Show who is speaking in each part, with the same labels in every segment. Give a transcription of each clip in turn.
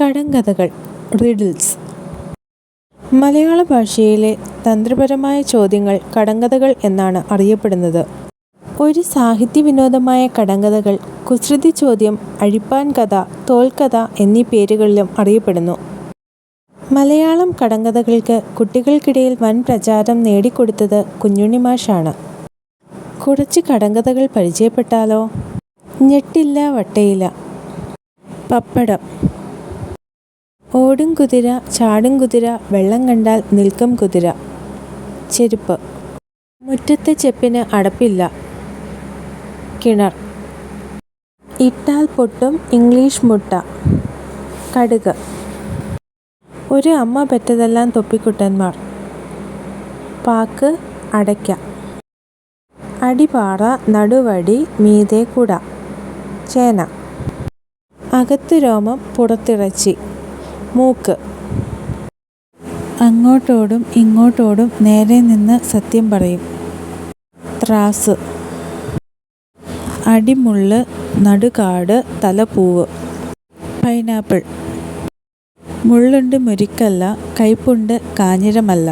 Speaker 1: കടങ്കഥകൾ riddles മലയാള ഭാഷയിലെ തന്ത്രപരമായ ചോദ്യങ്ങൾ കടങ്കഥകൾ എന്നാണ് അറിയപ്പെടുന്നത്. ഒരു സാഹിത്യ വിനോദമായ കടങ്കഥകൾ കുസൃതി ചോദ്യം, അഴിപ്പാൻ കഥ, തോൽക്കഥ എന്നീ പേരുകളിലും അറിയപ്പെടുന്നു. മലയാളം കടങ്കഥകൾക്ക് കുട്ടികൾക്കിടയിൽ വൻ പ്രചാരം നേടിക്കൊടുത്തത് കുഞ്ഞുണ്ണി മാഷാണ്. കുറച്ച് കടങ്കഥകൾ പരിചയപ്പെട്ടാലോ. ഞെട്ടില്ല വട്ടയില. പപ്പടം. ഓടും കുതിര ചാടും കുതിര വെള്ളം കണ്ടാൽ നിൽക്കും കുതിര. ചെരുപ്പ്. മുറ്റത്തെ ചെപ്പിന് അടപ്പില്ല. കിണർ. ഇട്ടാൽ പൊട്ടും ഇംഗ്ലീഷ് മുട്ട. കടുക്. ഒരു അമ്മ പെറ്റതെല്ലാം തൊപ്പിക്കുട്ടന്മാർ. പാക്ക് അടയ്ക്ക. അടിപാറ നടുവടി മീതെ കുട. ചേന. അകത്തു രോമം പുറത്തിറച്ചി. മൂക്ക്. അങ്ങോട്ടോടും ഇങ്ങോട്ടോടും നേരെ നിന്ന് സത്യം പറയും. ത്രാസ്. അടിമുള്ള് നടുകാട് തലപ്പൂവ്. പൈനാപ്പിൾ. മുള്ളുണ്ട് മുരിക്കല്ല കയ്പുണ്ട് കാഞ്ഞിരമല്ല.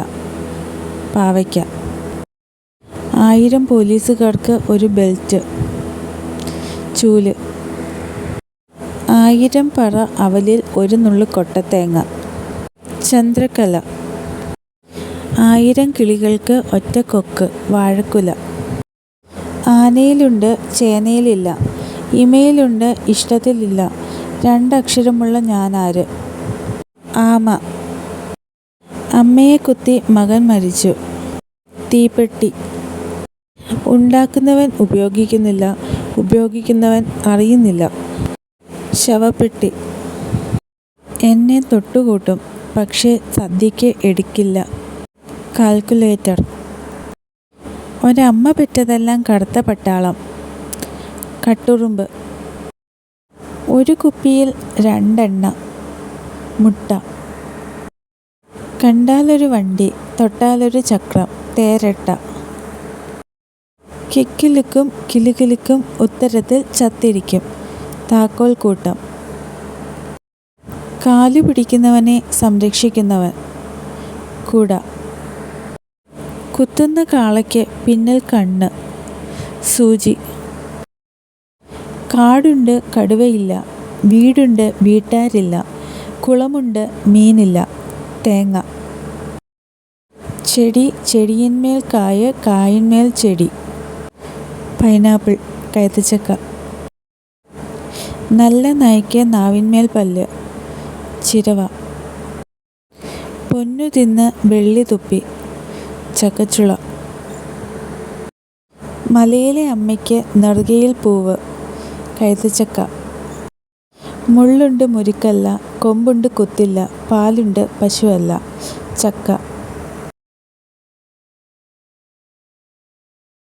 Speaker 1: പാവയ്ക്ക. ആയിരം പോലീസുകാർക്ക് ഒരു ബെൽറ്റ്. ചൂൽ. ആയിരം പറ അവലിൽ ഒരു നുള്ളു കൊട്ടത്തേങ്ങ. ചന്ദ്രകല ആയിരം കിളികൾക്ക് ഒറ്റ കൊക്ക് വാഴക്കുല. ആനയിലുണ്ട് ചേനയിലില്ല. ഇമയിലുണ്ട് ഇഷ്ടത്തിലില്ല. രണ്ടക്ഷരമുള്ള ഞാനാര്. ആമ. അമ്മയെ കുത്തി മകൻ മരിച്ചു. തീപ്പെട്ടി. ഉണ്ടാക്കുന്നവൻ ഉപയോഗിക്കുന്നില്ല. ഉപയോഗിക്കുന്നവൻ അറിയുന്നില്ല. ശവപ്പെട്ടി. എന്നെ തൊട്ടുകൂട്ടും. പക്ഷേ സദ്യയ്ക്ക് എടുക്കില്ല. കാൽക്കുലേറ്റർ. ഒരമ്മ പെറ്റതെല്ലാം കടുത്ത പട്ടാളം. കട്ടുറുമ്പ്. ഒരു കുപ്പിയിൽ രണ്ടെണ്ണ. മുട്ട. കണ്ടാലൊരു വണ്ടി തൊട്ടാലൊരു ചക്രം തേരട്ട. കിക്കിലുക്കും കിലുകിലുക്കും ഉത്തരത്തിൽ ചത്തിരിക്കും. താക്കോൽക്കൂട്ടം. കാലുപിടിക്കുന്നവനെ സംരക്ഷിക്കുന്നവൻ. കുട. കുത്തുന്ന കാളയ്ക്ക് പിന്നിൽ കണ്ണ്. സൂചി. കാടുണ്ട് കടുവയില്ല. വീടുണ്ട് വീട്ടാരില്ല. കുളമുണ്ട് മീനില്ല. തേങ്ങ. ചെടി ചെടിയന്മേൽ കായ് കായന്മേൽ ചെടി. പൈനാപ്പിൾ കൈതച്ചക്ക. നല്ല നായ്ക്ക് നാവിന്മേൽ പല്ല്. ചിരവ. പൊന്നു തിന്ന് വെള്ളി തുപ്പി. ചക്കച്ചുള. മലയിലെ അമ്മയ്ക്ക് നെറുകയിൽ പൂവ്. കൈതച്ചക്ക. മുള്ളുണ്ട് മുരിക്കല്ല. കൊമ്പുണ്ട് കുത്തില്ല. പാലുണ്ട് പശുവല്ല. ചക്ക.